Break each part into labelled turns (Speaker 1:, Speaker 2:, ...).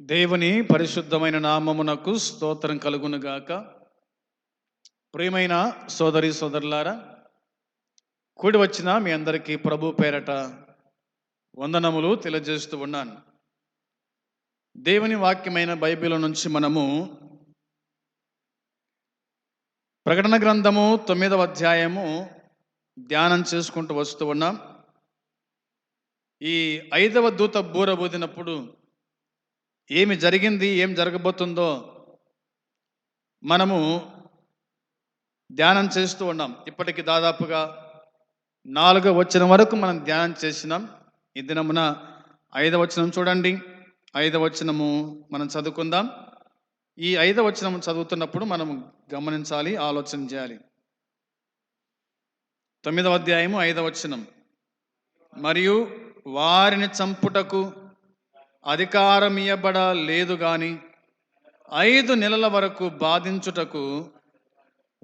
Speaker 1: దేవుని పరిశుద్ధమైన నామమునకు స్తోత్రం కలుగునుగాక. ప్రియమైన సోదరి సోదరులారా కూడి వచ్చిన మీ అందరికీ ప్రభు పేరట వందనములు తెలియజేస్తూ ఉన్నాను. దేవుని వాక్యమైన బైబిల్ నుంచి మనము ప్రకటన గ్రంథము తొమ్మిదవ అధ్యాయము ధ్యానం చేసుకుంటూ వస్తూ ఉన్నాం. ఈ ఐదవ దూత బూర ఊదినప్పుడు ఏమి జరిగింది ఏం జరగబోతుందో మనము ధ్యానం చేస్తూ ఉన్నాం. ఇప్పటికి దాదాపుగా నాలుగో వచ్చిన వరకు మనం ధ్యానం చేసినాం. ఈ దినమున ఐదవ వచనం చూడండి. ఐదవ వచనము మనం చదువుకుందాం. ఈ ఐదవ వచనం చదువుతున్నప్పుడు మనం గమనించాలి ఆలోచన చేయాలి. తొమ్మిదవ అధ్యాయము ఐదవ వచనం. మరియు వారిని చంపుటకు అధికారం లేదు గాని ఐదు నెలల వరకు బాధించుటకు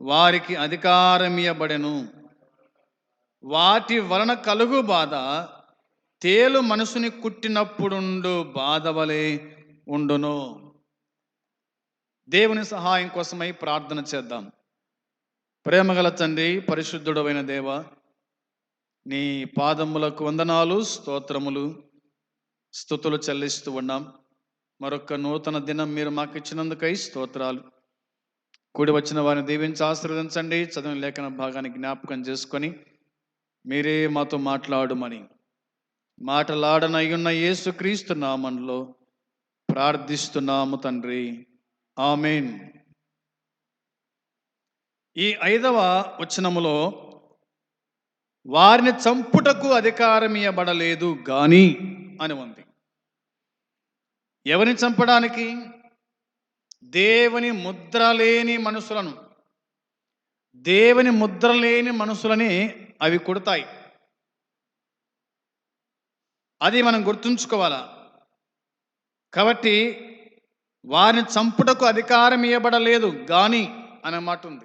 Speaker 1: వారికి అధికారం ఇయ్యబడెను వాటి వలన కలుగు బాధ తేలు మనసుని కుట్టినప్పుడుండు బాధ వలె ఉండును. దేవుని సహాయం కోసమై ప్రార్థన చేద్దాం. ప్రేమగల తండ్రి పరిశుద్ధుడమైన దేవ నీ పాదములకు వందనాలు స్తోత్రములు. స్థుతులు చెల్లిస్తూ ఉన్నాం. మరొక నూతన దినం మీరు మాకు ఇచ్చినందుకై స్తోత్రాలు. కూడి వచ్చిన వారిని దీవించి ఆశీర్వదించండి. చదివిన లేఖన భాగాన్ని జ్ఞాపకం చేసుకొని మీరే మాతో మాట్లాడుమని మాటలాడనయ్యున్న యేసుక్రీస్తు నామంలో ప్రార్థిస్తున్నాము తండ్రి. ఆమెన్. ఈ ఐదవ వచనములో వారిని చంపుటకు అధికారం ఇవ్వబడలేదు గాని అని ఉంది. ఎవరిని చంపడానికి? దేవుని ముద్ర లేని మనుషులను. దేవుని ముద్ర లేని మనుషులని అవి కొడతాయి. అది మనం గుర్తుంచుకోవాలా? కాబట్టి వారిని చంపుటకు అధికారం ఇవ్వబడలేదు గాని అనే మాట ఉంది.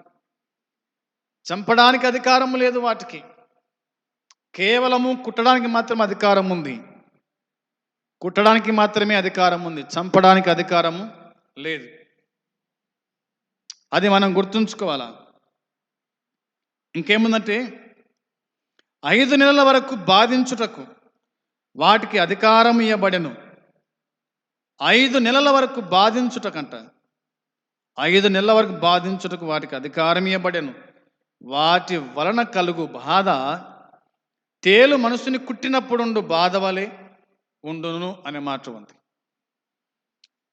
Speaker 1: చంపడానికి అధికారం లేదు వాటికి. కేవలము కుట్టడానికి మాత్రం అధికారం ఉంది కుట్టడానికి మాత్రమే అధికారం ఉంది చంపడానికి అధికారము లేదు. అది మనం గుర్తుంచుకోవాలా? ఇంకేముందంటే ఐదు నెలల వరకు బాధించుటకు వాటికి అధికారం ఇవ్వబడెను ఐదు నెలల వరకు బాధించుటకంట. ఐదు నెలల వరకు బాధించుటకు వాటికి అధికారం ఇవ్వబడెను వాటి వలన కలుగు బాధ తేలు మనసుని కుట్టినప్పుడుండు బాధ వలె ఉండును అనే మాట ఉంది.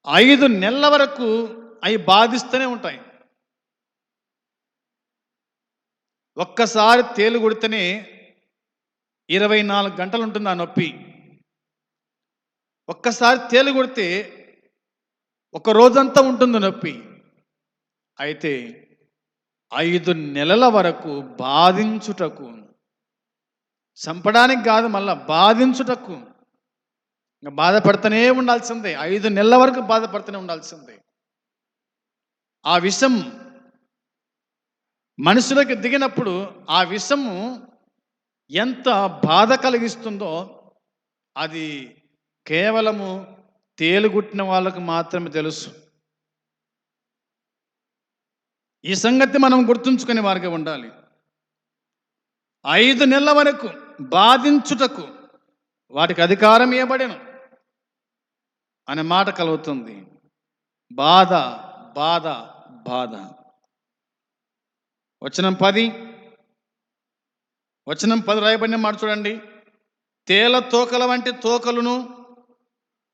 Speaker 1: ఐదు నెలల వరకు అవి బాధిస్తూనే ఉంటాయి. ఒక్కసారి తేలు కొడితేనే ఇరవై నాలుగు గంటలు ఉంటుంది ఆ నొప్పి. ఒక్కసారి తేలు కొడితే ఒక రోజంతా ఉంటుంది నొప్పి. అయితే ఐదు నెలల వరకు బాధించుటకు చంపడానికి కాదు మళ్ళా బాధించుటకు బాధపడుతూనే ఉండాల్సిందే. ఐదు నెలల వరకు బాధపడుతూనే ఉండాల్సిందే. ఆ విషం మనుషులకు దిగినప్పుడు ఆ విషము ఎంత బాధ కలిగిస్తుందో అది కేవలము తేలుగుట్టిన వాళ్ళకు మాత్రమే తెలుసు. ఈ సంగతి మనం గుర్తుంచుకునే వారికి ఉండాలి. ఐదు నెలల వరకు బాధించుటకు వాటికి అధికారం ఇవ్వబడను. అనే మాట కలుగుతుంది. బాధ బాధ బాధ. వచనం పది. వచనం పది రాయబడిన మాట చూడండి. తేల తోకల వంటి తోకలను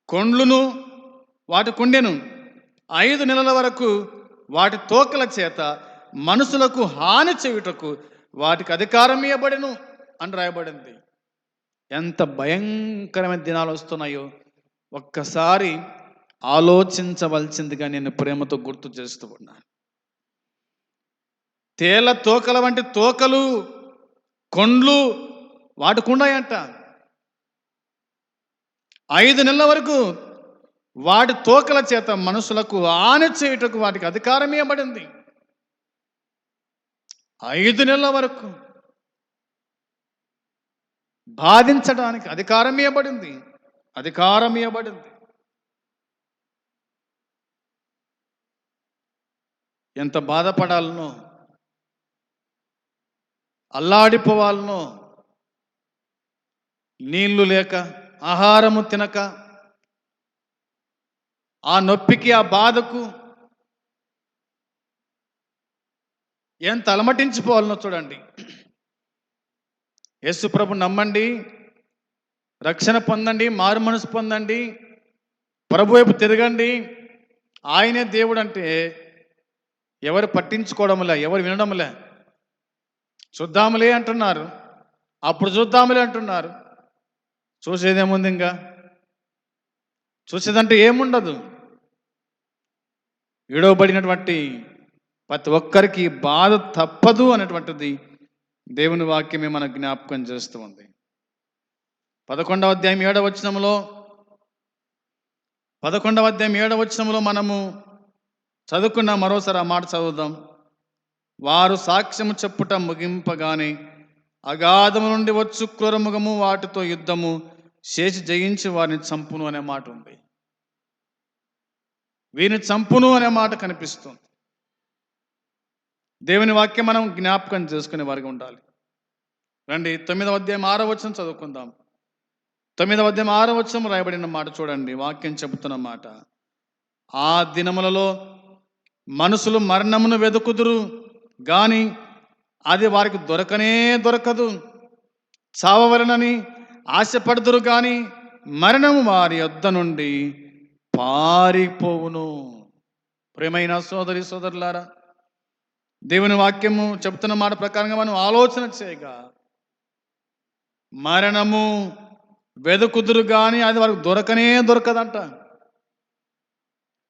Speaker 1: కొండ్లును వాటి కుండెను ఐదు నెలల వరకు వాటి తోకల చేత మనుషులకు హాని చేయుటకు వాటికి అధికారం ఇవ్వబడెను అని రాయబడింది. ఎంత భయంకరమైన దినాలు వస్తున్నాయో. ఒక్కసారి ఆలోచించవలసిందిగా నేను ప్రేమతో గుర్తు చేస్తూ ఉన్నాను. తేల తోకల వంటి తోకలు కొండ్లు వాటికున్నాయంట ఐదు నెలల వరకు వాటి తోకల చేత మనుషులకు ఆన చేయుటకు వాటికి అధికారం ఇవ్వబడింది. ఐదు నెలల వరకు బాధించడానికి అధికారం ఇవ్వబడింది. అధికారం ఇవ్వబడింది. ఎంత బాధపడాలనో అల్లాడిపోవాలనో నీళ్ళు లేక ఆహారము తినక ఆ నొప్పికి ఆ బాధకు ఎంత అలమటించిపోవాలనో చూడండి. యేసుప్రభు నమ్మండి రక్షణ పొందండి మారు మనసు పొందండి ప్రభు వైపు తిరగండి. ఆయనే దేవుడు అంటే ఎవరు పట్టించుకోవడంలే ఎవరు వినడంలే. చూద్దాములే అంటున్నారు. అప్పుడు చూద్దాములే అంటున్నారు. చూసేదేముంది ఇంకా? చూసేదంటే ఏముండదు. విడవబడినటువంటి ప్రతి ఒక్కరికి బాధ తప్పదు అనేటువంటిది దేవుని వాక్యమే మన జ్ఞాపకం చేస్తూ ఉంది. పదకొండవ అధ్యాయం ఏడవ వచనంలో పదకొండవ అధ్యాయం ఏడవ వచనంలో మనము చదువుకున్న మరోసారి ఆ మాట చదువుదాం. వారు సాక్ష్యము చెప్పుట ముగింపగానే అగాధము నుండి వచ్చు క్రూరముఖము వాటితో యుద్ధము చేసి జయించి వారిని చంపును అనే మాట ఉంది. వీరిని చంపును అనే మాట కనిపిస్తుంది. దేవుని వాక్యం మనం జ్ఞాపకం చేసుకునే వారికి ఉండాలి. రండి తొమ్మిదవ అధ్యాయం ఆరో వచ్చిన చదువుకుందాం. తొమ్మిదవ అధ్యాయం ఆరో వచనం రాయబడిన మాట చూడండి వాక్యం చెబుతున్న మాట. ఆ దినములలో మనుషులు మరణమును వెతుకుదురు కానీ అది వారికి దొరకనే దొరకదు. చావవలనని ఆశపడుదురు కానీ మరణము వారి యొద్ద నుండి పారిపోవును. ప్రేమైన సోదరి సోదరులారా దేవుని వాక్యము చెబుతున్న మాట ప్రకారంగా మనం ఆలోచన చేయగా మరణము వెతుకుదురు కానీ అది వారికి దొరకనే దొరకదంట.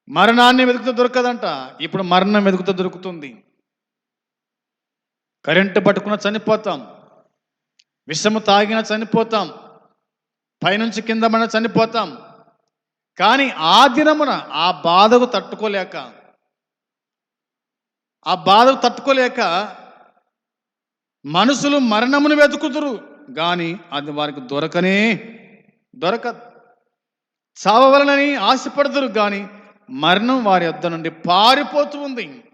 Speaker 1: మరణాన్ని వెతుకుతూ దొరకదంట. ఇప్పుడు మరణం వెతుకుతూ దొరుకుతుంది. కరెంటు పట్టుకున్న చనిపోతాం. విషము తాగిన చనిపోతాం. పైనుంచి కింద మన చనిపోతాం. కానీ ఆ దినమున ఆ బాధకు తట్టుకోలేక ఆ బాధకు తట్టుకోలేక మనుషులు మరణమును వెతుకుతురు కానీ అది వారికి దొరకనే దొరక చావవలనని ఆశపడదురు కానీ మరణం వారి వద్ద నుండి పారిపోతూ ఉంది.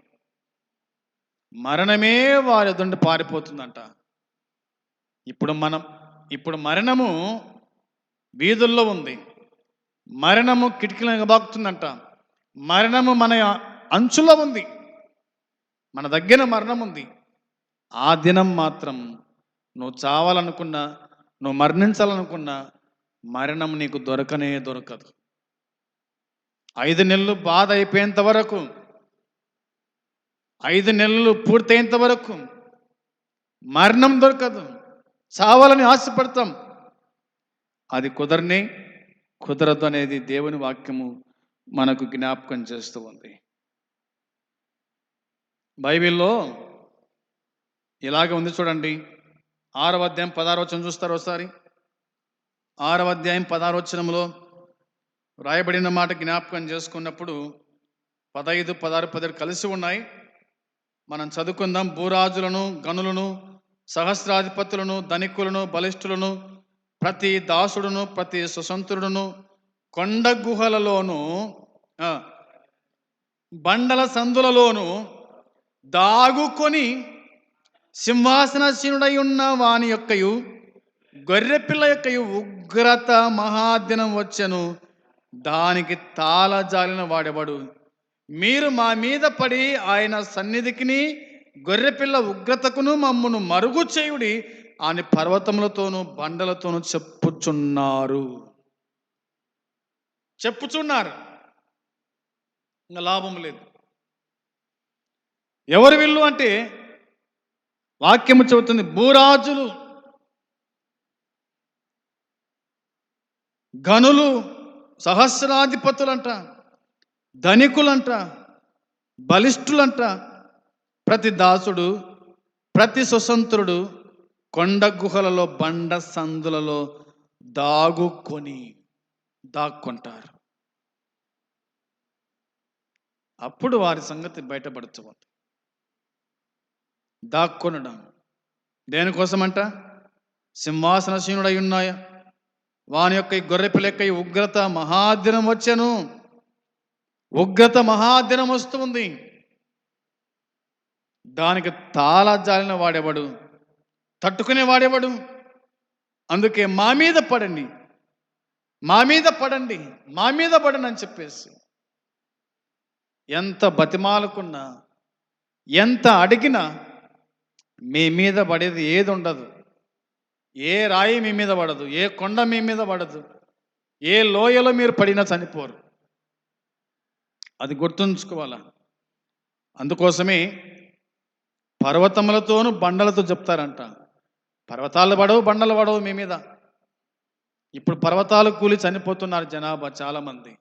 Speaker 1: మరణమే వారి వద్ద నుండి పారిపోతుందంట. ఇప్పుడు మనం ఇప్పుడు మరణము వీధుల్లో ఉంది. మరణము కిటికీలను బాగుతుందంట మరణము మన అంచులో ఉంది. మన దగ్గర మరణం ఉంది. ఆ దినం మాత్రం నువ్వు చావాలనుకున్నా నువ్వు మరణించాలనుకున్నా మరణం నీకు దొరకనే దొరకదు. ఐదు నెలలు బాధ అయిపోయేంత వరకు ఐదు నెలలు పూర్తయ్యేంత వరకు మరణం దొరకదు. చావాలని ఆశపడతాం. అది కుదరని కుదరదు అనేది దేవుని వాక్యము మనకు జ్ఞాపకం చేస్తూ ఉంది. బైబిల్లో ఇలాగ ఉంది చూడండి. ఆరవ అధ్యాయం పదహారవచనం చూస్తారు ఒకసారి? ఆరవ అధ్యాయం పదారోచనంలో రాయబడిన మాట జ్ఞాపకం చేసుకున్నప్పుడు పదహైదు పదహారు పదిహేడు కలిసి ఉన్నాయి. మనం చదువుకుందాం. భూరాజులను గనులను సహస్రాధిపతులను ధనికులను బలిష్ఠులను ప్రతి దాసుడును ప్రతి సుసంతుడును కొండ గుహలలోను బండల సందులలోను దాగుకొని సింహాసనశీనుడై ఉన్న వాని యొక్కయు గొర్రెపిల్ల యొక్కయు ఉగ్రత మహాదినం వచ్చెను. దానికి తాళజాలిన వాడెవడు? మీరు మా మీద పడి ఆయన సన్నిధికిని గొర్రెపిల్ల ఉగ్రతకును మమ్మను మరుగు చేయుడి అని పర్వతములతోనూ బండలతోనూ చెప్పుచున్నారు. చెప్పుచున్నారు. ఇంకా లాభం లేదు. ఎవరు వీళ్ళు అంటే వాక్యము చెబుతుంది భూరాజులు. గనులు సహస్రాధిపతులంట ధనికులంట బలిష్ఠులంట. ప్రతి దాసుడు ప్రతి సుసంతుడు కొండ గుహలలో బండ సందులలో దాగుకొని దాక్కుంటారు. అప్పుడు వారి సంగతి బయటపడచ్చు దాక్కొనడం దేనికోసమంట? సింహాసనశీనుడై ఉన్నాయా? వాని యొక్క ఈ గొర్రెపిల్ల యొక్క ఈ ఉగ్రత మహాదినం వచ్చాను. ఉగ్రత మహాదినం వస్తుంది. దానికి తాళజాలిన వాడేవాడు? తట్టుకునే వాడేవాడు? అందుకే మా మీద పడండి. మా మీద పడండి. మా మీద పడండి అని చెప్పేసి. ఎంత బతిమాలకున్నా ఎంత అడిగినా మీ మీద పడేది ఏది ఉండదు ఏ రాయి మీ మీద పడదు ఏ కొండ మీ మీద పడదు ఏ లోయలో మీరు పడినా చనిపోరు. అది గుర్తుంచుకోవాలా? అందుకోసమే పర్వతములతోనూ బండలతో చెప్తారంట. పర్వతాలు పడవు బండలు పడవు మీ మీద. ఇప్పుడు పర్వతాలు కూలి చనిపోతున్నారు జనాభా చాలామంది.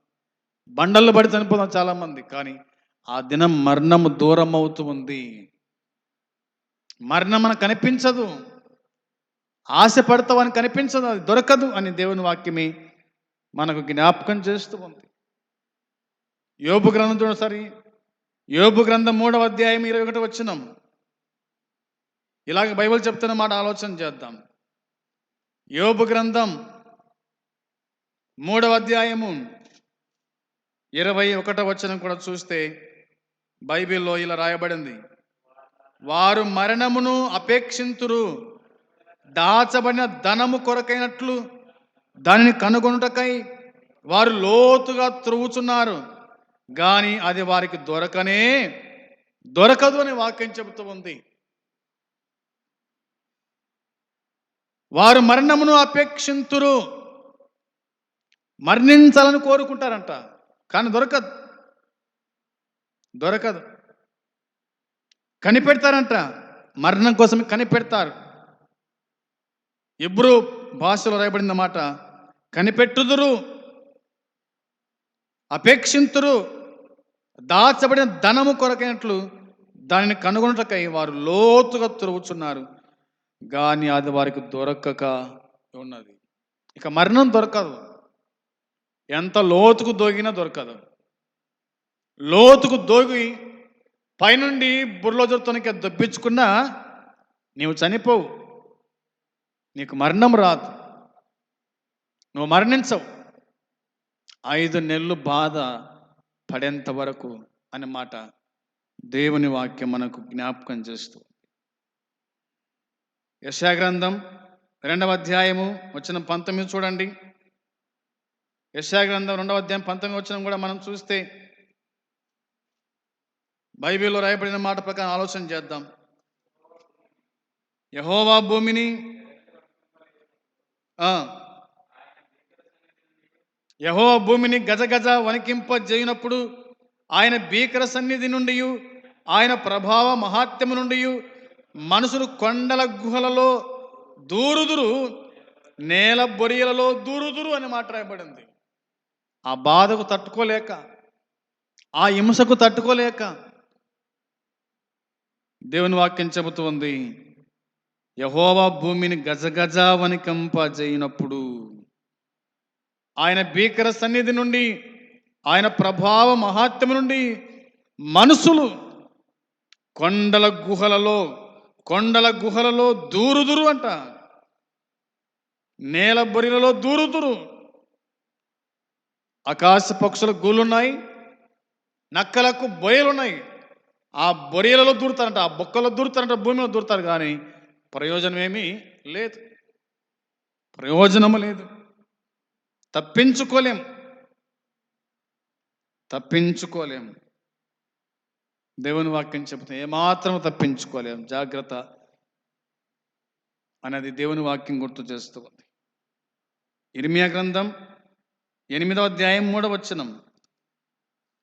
Speaker 1: బండలు పడి చనిపోతున్నారు చాలామంది. కానీ ఆ దినం మరణము దూరం అవుతూ ఉంది. మరణం మనకు కనిపించదు. ఆశపడతావని కనిపించదు అది దొరకదు అని దేవుని వాక్యమే మనకు జ్ఞాపకం చేస్తూ ఉంది. యోపు గ్రంథం చూడసారి యోపు గ్రంథం మూడవ అధ్యాయం ఇరవై ఒకటి వచ్చినాం ఇలాగ బైబిల్ చెప్తున్న మాట ఆలోచన చేద్దాం. యోపు గ్రంథం మూడవ అధ్యాయము ఇరవై ఒకటో వచనం కూడా చూస్తే బైబిల్లో ఇలా రాయబడింది. వారు మరణమును అపేక్షింతురు. దాచబడిన ధనము కొరకైనట్లు దానిని కనుగొనుటకై వారు లోతుగా త్రువుచున్నారు. కానీ అది వారికి దొరకనే దొరకదు అని వాక్యం చెబుతూ ఉంది. వారు మరణమును అపేక్షింతురు. మరణించాలని కోరుకుంటారంట. కానీ దొరకదు. దొరకదు. కనిపెడతారంట. మరణం కోసం కనిపెడతారు. ఎబ్రు భాషలో రాయబడిన మాట కనిపెట్టుదురు అపేక్షింతురు దాచబడిన ధనము కొరకైనట్లు దానిని కనుగొనటకై వారు లోతుగా తురుగుచున్నారు. కానీ అది వారికి దొరకక ఉన్నది. ఇక మరణం దొరకదు. ఎంత లోతుకు దోగినా దొరకదు. లోతుకు దోగి పైనుండి బుర్రలో జరుగుతున్న దొబ్బించుకున్నా నీవు చనిపోవు. నీకు మరణం రాదు. నువ్వు మరణించవు. ఐదు నెలలు బాధ పడేంత వరకు అనే మాట దేవుని వాక్యం మనకు జ్ఞాపకం చేస్తూ యశాగ్రంథం రెండవ అధ్యాయము వచ్చిన పంతొమ్మిది చూడండి. యశాగ్రంథం రెండవ అధ్యాయం పంతొమ్మిది వచ్చిన కూడా మనం చూస్తే బైబిల్లో రాయబడిన మాట ప్రకారం ఆలోచన చేద్దాం. యహోవా భూమిని యహో భూమిని గజగజ వణికింపజేయనప్పుడు ఆయన భీకర సన్నిధి నుండి ఆయన ప్రభావ మహాత్యము నుండి మనుషులు కొండల గుహలలో దూరుదురు నేల బొరియలలో దూరుదురు అని మాట రాయబడింది. ఆ బాధకు తట్టుకోలేక ఆ హింసకు తట్టుకోలేక దేవుని వాక్యం చెబుతూ ఉంది. యహోవా భూమిని గజగజ వణికంపజేయినప్పుడు ఆయన భీకర సన్నిధి నుండి ఆయన ప్రభావ మహాత్మ్యం నుండి మనుషులు కొండల గుహలలో కొండల గుహలలో దూరుదురు అంట. నేల బొరిలలో దూరుదురు. ఆకాశ పక్షుల గూళ్ళున్నాయి నక్కలకు బొయ్యలున్నాయి. ఆ బొరియలలో దూరుతారంట ఆ బొక్కలో దూరుతారంట భూమిలో దూరుతారు కానీ ప్రయోజనమేమీ లేదు. ప్రయోజనము లేదు. తప్పించుకోలేం. తప్పించుకోలేం. దేవుని వాక్యం చెబుతే ఏమాత్రం తప్పించుకోలేం. జాగ్రత్త అనేది దేవుని వాక్యం గుర్తు చేస్తూ ఉంది ఇర్మియా గ్రంథం ఎనిమిదవ అధ్యాయం మూడవ వచనం.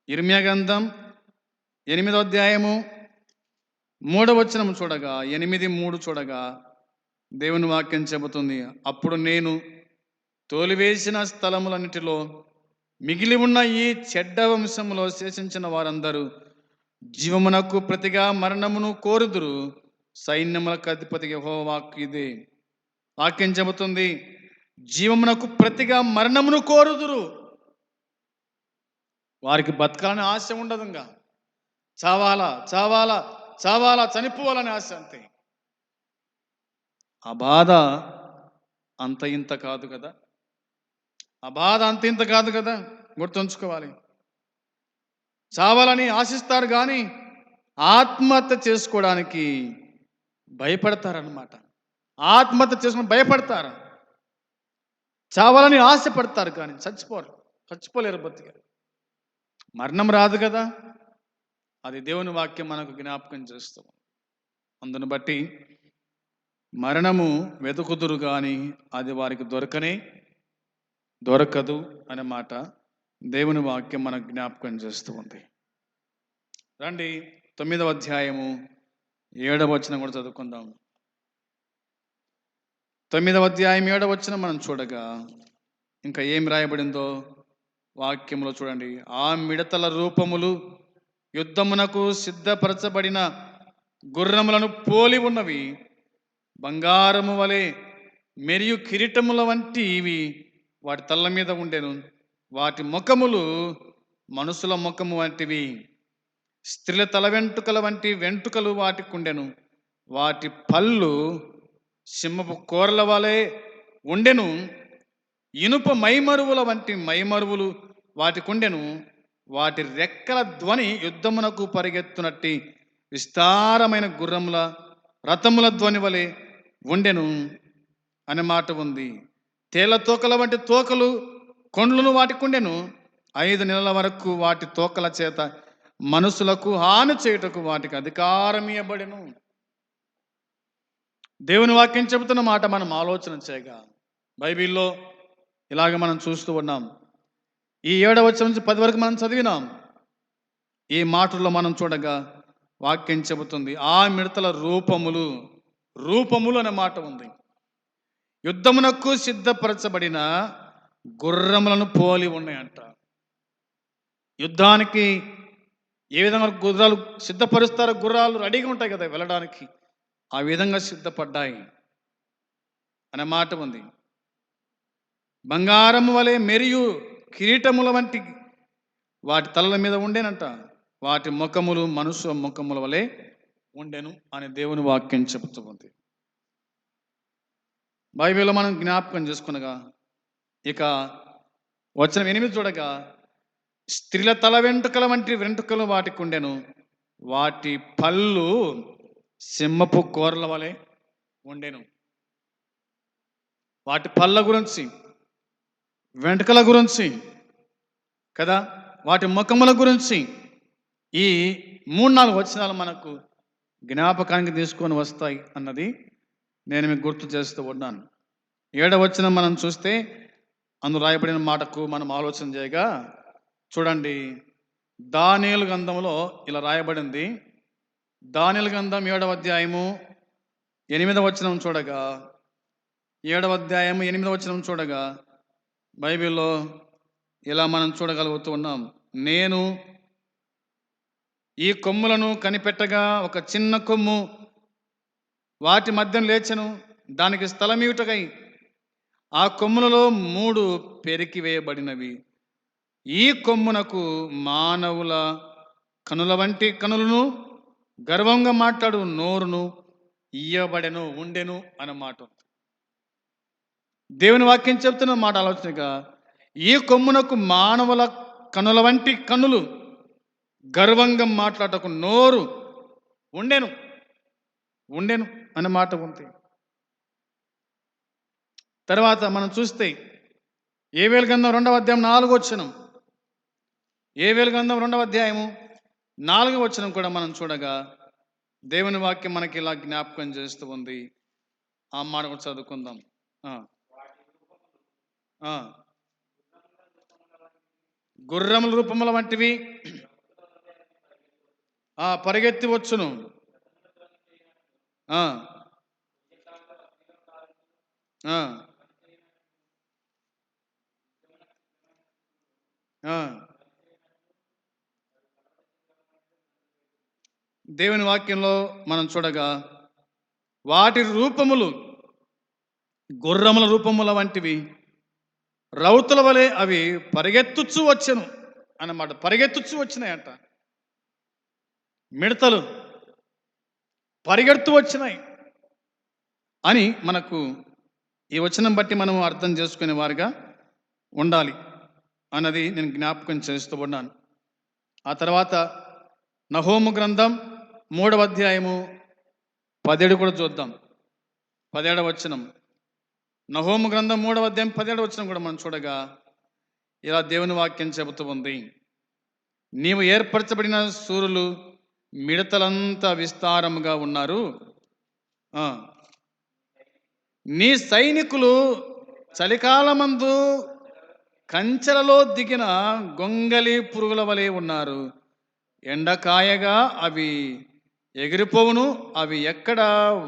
Speaker 1: ఇర్మియా గ్రంథం ఎనిమిదవ అధ్యాయము మూడవచనం చూడగా ఎనిమిది మూడు చూడగా దేవుని వాక్యం చెబుతుంది అప్పుడు నేను తోలివేసిన స్థలములన్నిటిలో మిగిలి ఉన్న ఈ చెడ్డ వంశములో శేషించిన వారందరూ జీవమునకు ప్రతిగా మరణమును కోరుదురు సైన్యములకు అధిపతికి హోవాక్ ఇదే. వాక్యం చెబుతుంది జీవమునకు ప్రతిగా మరణమును కోరుదురు. వారికి బతకాలని ఆశ ఉండదు ఇంకా చావాలా చావాలా. చావాలా చనిపోవాలని ఆశ అంతే. ఆ బాధ అంత ఇంత కాదు కదా. ఆ బాధ అంత ఇంత కాదు కదా గుర్తుంచుకోవాలి. చావాలని ఆశిస్తారు కానీ ఆత్మహత్య చేసుకోవడానికి భయపడతారనమాట ఆత్మహత్య చేసుకుని భయపడతారు. చావాలని ఆశపడతారు కానీ చచ్చిపోరు చచ్చిపోలేరు బతికారు. మరణం రాదు కదా. అది దేవుని వాక్యం మనకు జ్ఞాపకం చేస్తాం అందును బట్టి మరణము వెతుకుదురు కానీ అది వారికి దొరకనే దొరకదు అనే మాట దేవుని వాక్యం మనకు జ్ఞాపకం చేస్తూ ఉంది రండి తొమ్మిదవ అధ్యాయము ఏడవ వచనం కూడా చదువుకుందాం. తొమ్మిదవ అధ్యాయం ఏడవ వచనం మనం చూడగా ఇంకా ఏం రాయబడిందో వాక్యంలో చూడండి. ఆ మిడతల రూపములు యుద్ధమునకు సిద్ధపరచబడిన గుర్రములను పోలి ఉన్నవి. బంగారము వలె మెరియు కిరీటముల వంటి ఇవి వాటి తల్ల మీద ఉండెను. వాటి ముఖములు మనుషుల ముఖము వంటివి. స్త్రీల తల వెంట్రుకల వంటి వెంట్రుకలు వాటికి ఉండెను వాటి పళ్ళు సింహపు కూరల వలె ఉండెను. ఇనుప మైమరువుల వంటి మైమరువులు వాటికుండెను. వాటి రెక్కల ధ్వని యుద్ధమునకు పరిగెత్తునట్టి విస్తారమైన గుర్రముల రథముల ధ్వని వలె ఉండెను అనే మాట ఉంది. తేళ్ళ తోకల వంటి తోకలు కొండ్లను వాటికుండెను. ఐదు నెలల వరకు వాటి తోకల చేత మనుషులకు హాని చేయుటకు వాటికి అధికారం ఇవ్వబడెను దేవుని వాక్యం చెబుతున్న మాట మనం ఆలోచన చేయగా బైబిల్లో ఇలాగ మనం చూస్తూ ఉన్నాం. ఈ ఏడవ వచ్చిన నుంచి పది వరకు మనం చదివినాం. ఈ మాటల్లో మనం చూడగా వాక్యం చెబుతుంది ఆ మిడతల రూపములు రూపములు అనే మాట ఉంది. యుద్ధమునకు సిద్ధపరచబడిన గుర్రములను పోలి ఉన్నాయంట. యుద్ధానికి ఏ విధంగా గుర్రాలు సిద్ధపరుస్తారో గుర్రాలు రెడీగా ఉంటాయి కదా వెళ్ళడానికి ఆ విధంగా సిద్ధపడ్డాయి. అనే మాట ఉంది. బంగారం వలె మెరియు కిరీటముల వంటి వాటి తలల మీద ఉండేనంట. వాటి ముఖములు మనుషు ముఖముల వలె ఉండెను అని దేవుని వాక్యం చెబుతుంది. బైబిల్లో మనం జ్ఞాపకం చేసుకునగా ఇక వచ్చిన ఎనిమిది చూడగా స్త్రీల తల వెంట్రుకల వంటి వెంట్రుకలు వాటికి ఉండెను. వాటి పళ్ళు సింహపు కూరల వలె ఉండెను. వాటి పళ్ళ గురించి వెంట్రుకల గురించి కదా వాటి ముఖముల గురించి ఈ మూడు నాలుగు వచనాలు మనకు జ్ఞాపకానికి తీసుకొని వస్తాయి అన్నది నేను మీకు గుర్తు చేస్తూ ఉన్నాను. ఏడవ వచనం మనం చూస్తే అందు రాయబడిన మాటకు మనం ఆలోచన చేయగా చూడండి దానియలు గంధంలో ఇలా రాయబడింది. దానియలు గంధం ఏడవ అధ్యాయము ఎనిమిదవ వచనం చూడగా ఏడవ అధ్యాయము ఎనిమిదవ వచనం చూడగా బైబిల్లో ఇలా మనం చూడగలుగుతూ ఉన్నాం. నేను ఈ కొమ్ములను కనిపెట్టగా ఒక చిన్న కొమ్ము వాటి మధ్యన లేచెను దానికి స్థలమీయుటకై. ఆ కొమ్ములలో మూడు పెరికి వేయబడినవి. ఈ కొమ్మునకు మానవుల కనుల వంటి కనులను గర్వంగా మాట్లాడు నోరును ఇయ్యబడెను ఉండెను అన్నమాట దేవుని వాక్యం చెప్తున్న మాట ఆలోచనగా ఈ కొమ్మునకు మానవుల కనుల వంటి కనులు గర్వంగా మాట్లాడటకు నోరు ఉండెను ఉండెను అనే మాట ఉంది. తర్వాత మనం చూస్తే ఏ వేలు గంధం రెండవ అధ్యాయం నాలుగో వచ్చినం ఏ వేలు గంధం రెండవ అధ్యాయము నాలుగో వచ్చినం కూడా మనం చూడగా దేవుని వాక్యం మనకి ఇలా జ్ఞాపకం చేస్తూ ఉంది. ఆ మాట కూడా చదువుకుందాం. గుర్రముల రూపముల వంటివి. పరిగెత్తి వచ్చును. దేవుని వాక్యంలో మనం చూడగా వాటి రూపములు గుర్రముల రూపముల వంటివి. రౌతుల వలె అవి పరిగెత్తుచు వచ్చను అన్నమాట పరిగెత్తుచు వచ్చినాయంట. మిడతలు పరిగెడుతూ వచ్చినాయి అని మనకు ఈ వచనం బట్టి మనం అర్థం చేసుకునే వారుగా ఉండాలి అన్నది నేను జ్ఞాపకం చేస్తూ ఉన్నాను ఆ తర్వాత నహోము గ్రంథం మూడవ అధ్యాయము పదేడు కూడా చూద్దాం. పదిహేడవ వచనం. నహోము గ్రంథం మూడవ అధ్యాయం పదిహేడు వచ్చిన కూడా మనం చూడగా ఇలా దేవుని వాక్యం చెబుతూ ఉంది. నీవు ఏర్పరచబడిన సూర్యులు మిడతలంతా విస్తారముగా ఉన్నారు. నీ సైనికులు చలికాలమందు కంచెలలో దిగిన గొంగలి పురుగుల వలె ఉన్నారు. ఎండకాయగా అవి ఎగిరిపోవును అవి ఎక్కడ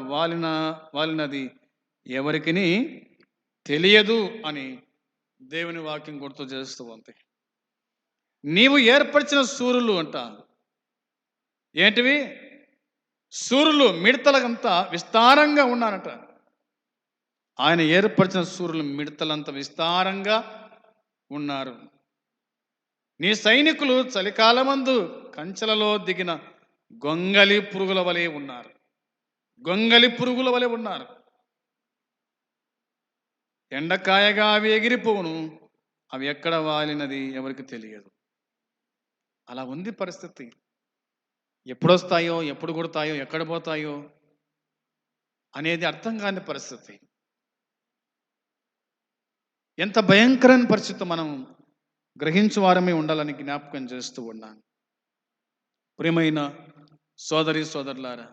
Speaker 1: వాలిన వాలినది? ఎవరికి తెలియదు అని దేవుని వాక్యం గుర్తు చేస్తూ ఉంది. నీవు ఏర్పరిచిన సూర్యులు అంట. ఏంటివి? సూర్యులు మిడతలంతా విస్తారంగా ఉన్నారట. ఆయన ఏర్పరిచిన సూర్యులు మిడతలంత విస్తారంగా ఉన్నారు. నీ సైనికులు చలికాలమందు కంచెలలో దిగిన గొంగలి పురుగుల వలె ఉన్నారు. గొంగలి పురుగుల వలె ఉన్నారు. ఎండకాయగా అవి ఎగిరిపోవును అవి ఎక్కడ వాలినది ఎవరికి తెలియదు. అలా ఉంది పరిస్థితి. ఎప్పుడొస్తాయో ఎప్పుడు కొడతాయో ఎక్కడ పోతాయో అనేది అర్థం కాని పరిస్థితి. ఎంత భయంకరమైన పరిస్థితి మనం గ్రహించు వారమే ఉండాలని జ్ఞాపకం చేస్తూ ఉన్నాను. ప్రియమైన సోదరి సోదరులారా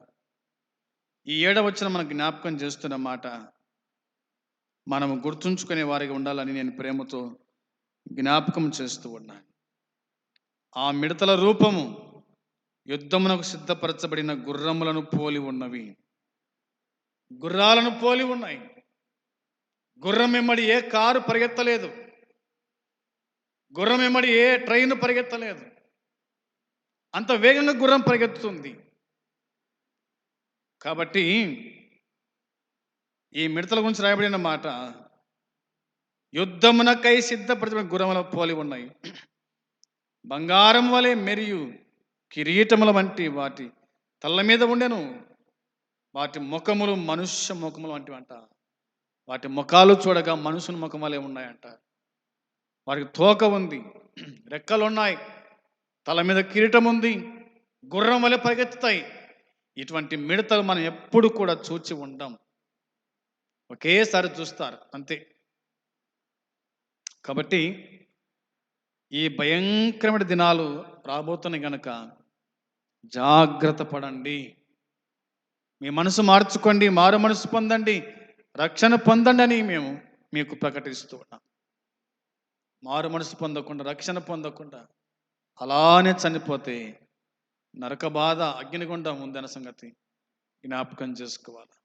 Speaker 1: ఈ ఏడవచ్చిన మనకు జ్ఞాపకం చేస్తున్న మాట మనము గుర్తుంచుకునే వారిగా ఉండాలని నేను ప్రేమతో జ్ఞాపకం చేస్తూ ఉన్నాను ఆ మిడతల రూపము యుద్ధమునకు సిద్ధపరచబడిన గుర్రములను పోలి ఉన్నవి. గుర్రాలను పోలి ఉన్నాయి. గుర్రం ఎమ్మడి ఏ కారు పరిగెత్తలేదు. గుర్రం ఎమ్మడి ఏ ట్రైన్ పరిగెత్తలేదు. అంత వేగంగా గుర్రం పరిగెత్తుతుంది. కాబట్టి ఈ మిడతల గురించి రాయబడిన మాట యుద్ధమునకై సిద్ధపరచబడిన గుర్రముల పోలి ఉన్నాయి. బంగారం వలె మెరియు కిరీటముల వంటి వాటి తల్ల మీద ఉండెను. వాటి ముఖములు మనుష్య ముఖములు వంటివి అంట వాటి ముఖాలు చూడగా మనుషుని ముఖం వలె ఉన్నాయంట. వాటికి తోక ఉంది రెక్కలు ఉన్నాయి తల మీద కిరీటం ఉంది గుర్రం వలె పరిగెత్తుతాయి. ఇటువంటి మిడతలు మనం ఎప్పుడు కూడా చూచి ఉండం. ఒకేసారి చూస్తారు అంతే. కాబట్టి ఈ భయంకరమైన దినాలు రాబోతున్నాయి గనక జాగ్రత్త పడండి. మీ మనసు మార్చుకోండి మారు మనసు పొందండి రక్షణ పొందండి అని మేము మీకు ప్రకటిస్తూ ఉన్నాం. మారు మనసు పొందకుండా రక్షణ పొందకుండా అలానే చనిపోతే నరక బాధ అగ్నిగుండం ఉందన్న సంగతి జ్ఞాపకం చేసుకోవాలి.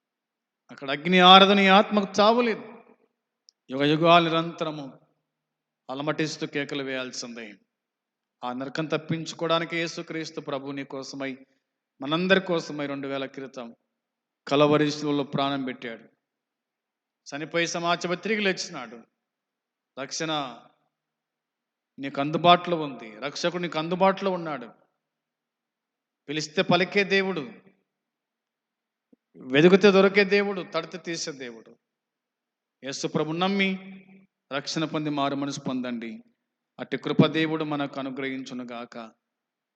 Speaker 1: అక్కడ అగ్ని ఆరదని ఆత్మకు చావులేదు. యుగ యుగాలు నిరంతరము అలమటిస్తూ కేకలు వేయాల్సిందే. ఆ నరకం తప్పించుకోవడానికి యేసుక్రీస్తు ప్రభు నీ కోసమై మనందరి కోసమై రెండు వేల క్రితం కలవరిశులలో ప్రాణం పెట్టాడు. చనిపోయి సమాజ తిరిగి లేచినాడు. రక్షణ నీకు అందుబాటులో ఉంది. రక్షకుడు నీకు అందుబాటులో ఉన్నాడు. పిలిస్తే పలికే దేవుడు వెదుకుతే దొరికే దేవుడు తడితే తీసే దేవుడు. యేసు ప్రభు నమ్మి రక్షణ పొంది మారు మనసు పొందండి. అట్టి కృప దేవుడు మనకు అనుగ్రహించునుగాక.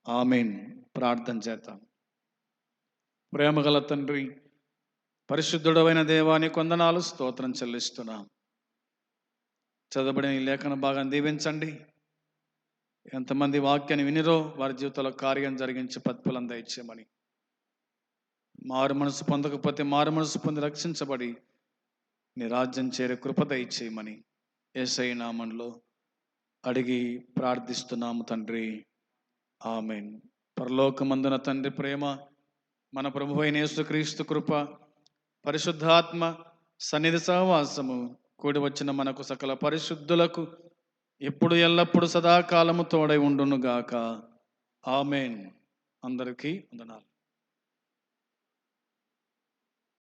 Speaker 1: ఆమెన్. ప్రార్థన చేద్దాం. ప్రేమగల తండ్రి పరిశుద్ధుడమైన దేవాని కొందనాలు స్తోత్రం చెల్లిస్తున్నాం. చదవబడిన ఈ లేఖన భాగం దీవించండి. ఎంతమంది వాక్యాన్ని వినిరో వారి జీవితంలో కార్యం జరిగించి పత్పులం దయచేయమని మారు మనసు పొందకపోతే మారు మనసు పొంది రక్షించబడి నీ రాజ్యం చేరే కృపత ఇచ్చేయమని ఏసై నామంలో అడిగి ప్రార్థిస్తున్నాము తండ్రి. ఆమెన్. పరలోకమందున తండ్రి ప్రేమ మన ప్రభు అయిన యేసుక్రీస్తు కృప పరిశుద్ధాత్మ సన్నిధి సహవాసము కూడి వచ్చిన మనకు సకల పరిశుద్ధులకు ఎప్పుడు ఎల్లప్పుడు సదాకాలము తోడై ఉండునుగాక. ఆమెన్. అందరికీ వందనాలు.